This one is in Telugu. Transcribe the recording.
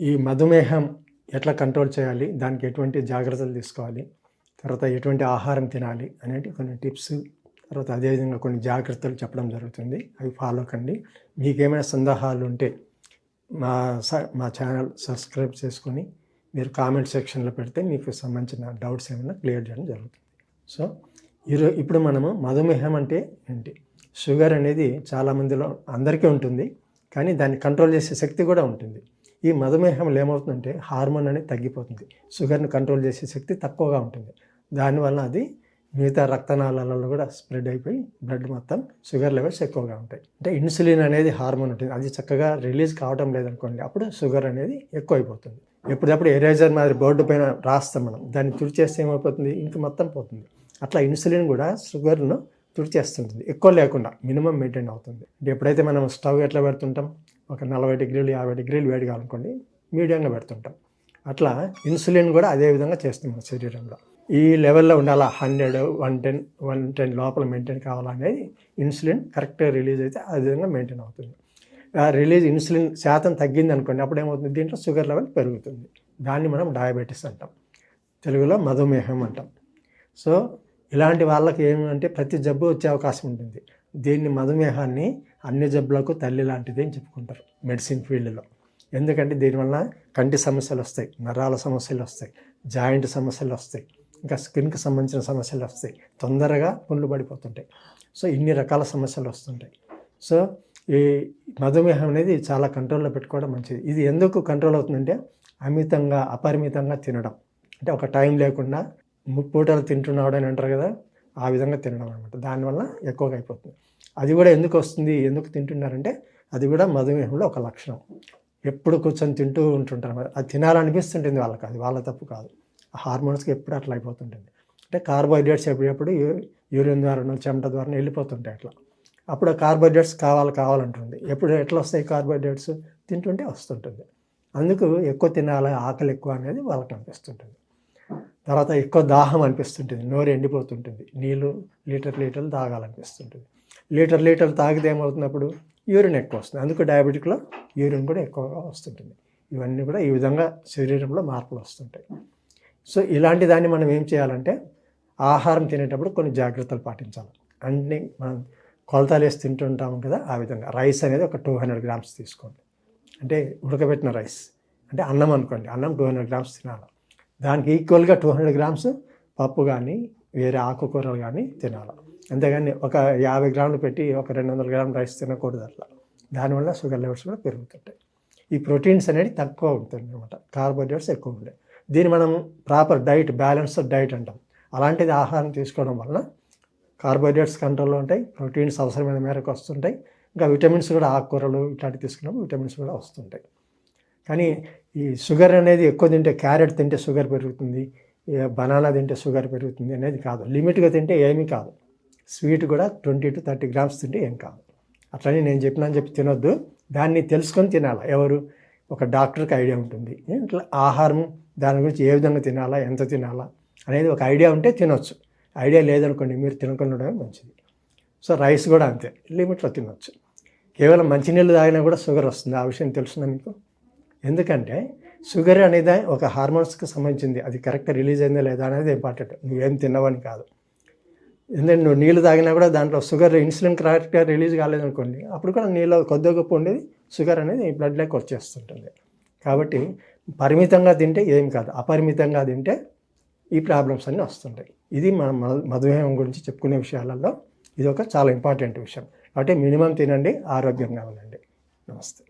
ఈ మధుమేహం ఎట్లా కంట్రోల్ చేయాలి? దానికి ఎటువంటి జాగ్రత్తలు తీసుకోవాలి? తర్వాత ఎటువంటి ఆహారం తినాలి? అనేటి కొన్ని టిప్స్ తర్వాత అదేవిధంగా కొన్ని జాగ్రత్తలు చెప్పడం జరుగుతుంది. అవి ఫాలో కండి. మీకేమైనా సందేహాలు ఉంటే మా స- మా ఛానల్ సబ్స్క్రైబ్ చేసుకొని మీరు కామెంట్ సెక్షన్లో పెడితే మీకు సంబంధించిన డౌట్స్ ఏమైనా క్లియర్ చేయడం జరుగుతుంది. సో ఈరో ఇప్పుడు మనము మధుమేహం అంటే ఏంటి? షుగర్ అనేది చాలామందిలో అందరికీ ఉంటుంది. కానీ దాన్ని కంట్రోల్ చేసే శక్తి కూడా ఉంటుంది. ఈ మధుమేహంలో ఏమవుతుందంటే హార్మోన్ అనేది తగ్గిపోతుంది. షుగర్ని కంట్రోల్ చేసే శక్తి తక్కువగా ఉంటుంది. దానివల్ల అది మిగతా రక్తనాళాలలో కూడా స్ప్రెడ్ అయిపోయి బ్లడ్ మొత్తం షుగర్ లెవెల్స్ ఎక్కువగా ఉంటాయి. అంటే ఇన్సులిన్ అనేది హార్మోన్ ఉంటుంది. అది చక్కగా రిలీజ్ కావడం లేదనుకోండి అప్పుడు షుగర్ అనేది ఎక్కువ అయిపోతుంది ఎప్పుడప్పుడు ఎరేజర్ మాదిరి బోర్డు పైన రాస్తాం మనం. దాన్ని తుడిచేస్తే ఏమైపోతుంది? ఇంక మొత్తం పోతుంది. అట్లా ఇన్సులిన్ కూడా షుగర్ను తుడిచేస్తుంటుంది. ఎక్కువ లేకుండా మినిమం మెయింటైన్ అవుతుంది. అంటే ఎప్పుడైతే మనం స్టవ్ ఎట్లా పెడుతుంటాం? ఒక నలభై డిగ్రీలు యాభై డిగ్రీలు వేడి కావాలనుకోండి మీడియంగా పెడుతుంటాం. అట్లా ఇన్సులిన్ కూడా అదే విధంగా చేస్తుంది మన శరీరంలో. ఈ లెవెల్లో ఉండాలా? Hundred one ten one ten లోపల మెయింటైన్ కావాలనేది ఇన్సులిన్ కరెక్ట్గా రిలీజ్ అయితే ఆ విధంగా మెయింటైన్ అవుతుంది. ఆ రిలీజ్ ఇన్సులిన్ శాతం తగ్గింది అనుకోండి అప్పుడు ఏమవుతుంది? దీంట్లో షుగర్ లెవెల్ పెరుగుతుంది. దాన్ని మనం డయాబెటీస్ అంటాం. తెలుగులో మధుమేహం అంటాం. సో ఇలాంటి వాళ్ళకి ఏమంటే ప్రతి జబ్బు వచ్చే అవకాశం ఉంటుంది. దీన్ని మధుమేహాన్ని అన్ని జబ్బులకు తల్లి లాంటిది అని చెప్పుకుంటారు మెడిసిన్ ఫీల్డ్లో. ఎందుకంటే దీనివల్ల కంటి సమస్యలు వస్తాయి నరాల సమస్యలు వస్తాయి జాయింట్ సమస్యలు వస్తాయి ఇంకా స్కిన్కి సంబంధించిన సమస్యలు వస్తాయి తొందరగా పుండ్లు పడిపోతుంటాయి. సో ఇన్ని రకాల సమస్యలు వస్తుంటాయి. సో ఈ మధుమేహం అనేది చాలా కంట్రోల్లో పెట్టుకోవడం మంచిది. ఇది ఎందుకు కంట్రోల్ అవుతుందంటే అమితంగా అపరిమితంగా తినడం. అంటే ఒక టైం లేకుండా ముప్పూటలు తింటున్నాడు అని అంటారు కదా ఆ విధంగా తినడం అనమాట దానివల్ల ఎక్కువగా అయిపోతుంది. అది కూడా ఎందుకు వస్తుంది ఎందుకు తింటున్నారంటే అది కూడా మధుమేహంలో ఒక లక్షణం. ఎప్పుడు కూర్చొని తింటూ ఉంటుంటారు అనమాట అది తినాలనిపిస్తుంటుంది వాళ్ళకి అది వాళ్ళ తప్పు కాదు. ఆ హార్మోన్స్కి ఎప్పుడు అట్లా అయిపోతుంటుంది. అంటే కార్బోహైడ్రేట్స్ ఎప్పుడెప్పుడు యూరిన్ ద్వారా చెమట ద్వారా వెళ్ళిపోతుంటాయి అట్లా. అప్పుడు కార్బోహైడ్రేట్స్ కావాలి కావాలంటుంది. ఎప్పుడు ఎట్లా వస్తాయి కార్బోహైడ్రేట్స్? తింటుంటే వస్తుంటుంది. అందుకు ఎక్కువ తినాలి ఆకలి ఎక్కువ అనేది వాళ్ళకి అనిపిస్తుంటుంది. తర్వాత ఎక్కువ దాహం అనిపిస్తుంటుంది. నోరు ఎండిపోతుంటుంది. నీళ్ళు లీటర్ లీటర్లు తాగాలనిపిస్తుంటుంది. లీటర్ లీటర్లు తాగితే ఏమవుతున్నప్పుడు యూరిన్ ఎక్కువ వస్తుంది. అందుకు డయాబెటిక్లో యూరిన్ కూడా ఎక్కువగా వస్తుంటుంది. ఇవన్నీ కూడా ఈ విధంగా శరీరంలో మార్పులు వస్తుంటాయి. సో ఇలాంటి దాన్ని మనం ఏం చేయాలంటే ఆహారం తినేటప్పుడు కొన్ని జాగ్రత్తలు పాటించాలి. అన్ని మనం కొలతలు వేసి తింటుంటాం కదా ఆ విధంగా. రైస్ అనేది ఒక టూ హండ్రెడ్ గ్రామ్స్ తీసుకోండి. అంటే ఉడకబెట్టిన రైస్. అంటే అన్నం అనుకోండి. అన్నం టూ హండ్రెడ్ గ్రామ్స్ తినాలి. దానికి ఈక్వల్గా టూ హండ్రెడ్ గ్రామ్స్ పప్పు కానీ వేరే ఆకుకూరలు కానీ తినాలి. అంతేగాని ఒక యాభై గ్రాములు పెట్టి ఒక రెండు వందల గ్రాములు రైస్ తినకూడదు అట్లా. దానివల్ల షుగర్ లెవెల్స్ కూడా పెరుగుతుంటాయి. ఈ ప్రోటీన్స్ అనేది తక్కువ ఉంటుంది అనమాట కార్బోహైడ్రేట్స్ ఎక్కువ ఉంటాయి దీన్ని మనం ప్రాపర్ డైట్ బ్యాలెన్స్డ్ డైట్ అంటాం. అలాంటిది ఆహారం తీసుకోవడం వలన కార్బోహైడ్రేట్స్ కంట్రోల్లో ఉంటాయి ప్రోటీన్స్ అవసరమైన మేరకు వస్తుంటాయి. ఇంకా విటమిన్స్ కూడా ఆకుకూరలు ఇట్లాంటివి తీసుకున్నప్పుడు విటమిన్స్ కూడా వస్తుంటాయి. కానీ ఈ షుగర్ అనేది ఎక్కువ తింటే క్యారెట్ తింటే షుగర్ పెరుగుతుంది బనానా తింటే షుగర్ పెరుగుతుంది అనేది కాదు. లిమిట్గా తింటే ఏమీ కాదు. స్వీట్ కూడా ట్వంటీ టు థర్టీ గ్రామ్స్ తింటే ఏం కాదు. అట్లనే నేను చెప్పినా చెప్పి తినొద్దు. దాన్ని తెలుసుకొని తినాలి? ఎవరు? ఒక డాక్టర్కి ఐడియా ఉంటుంది. ఇట్లా ఆహారం దాని గురించి ఏ విధంగా తినాలా? ఎంత తినాలా? అనేది ఒక ఐడియా ఉంటే తినొచ్చు. ఐడియా లేదనుకోండి మీరు తినకుండా ఉండడమే మంచిది. సో రైస్ కూడా అంతే. లిమిట్లో తినొచ్చు. కేవలం మంచినీళ్ళు తాగినా కూడా షుగర్ వస్తుంది. ఆ విషయం తెలుసునా మీకు? ఎందుకంటే షుగర్ అనేది ఒక హార్మోన్స్కి సంబంధించింది. అది కరెక్ట్గా రిలీజ్ అయిందా లేదా అనేది ఇంపార్టెంట్. నువ్వేం తిన్నవని కాదు. ఎందుకంటే నువ్వు నీళ్ళు తాగినా కూడా దాంట్లో షుగర్ ఇన్సులిన్ కరెక్ట్గా రిలీజ్ కాలేదనుకోండి అప్పుడు కూడా నీళ్ళు కొద్దిగా గొప్ప ఉండేది షుగర్ అనేది బ్లడ్లోకి వచ్చేస్తుంటుంది. కాబట్టి పరిమితంగా తింటే ఏం కాదు. అపరిమితంగా తింటే ఈ ప్రాబ్లమ్స్ అన్నీ వస్తుంటాయి. ఇది మన మధుమేహం గురించి చెప్పుకునే విషయాలలో ఇది ఒక చాలా ఇంపార్టెంట్ విషయం. కాబట్టి మినిమం తినండి ఆరోగ్యంగా ఉండండి. నమస్తే.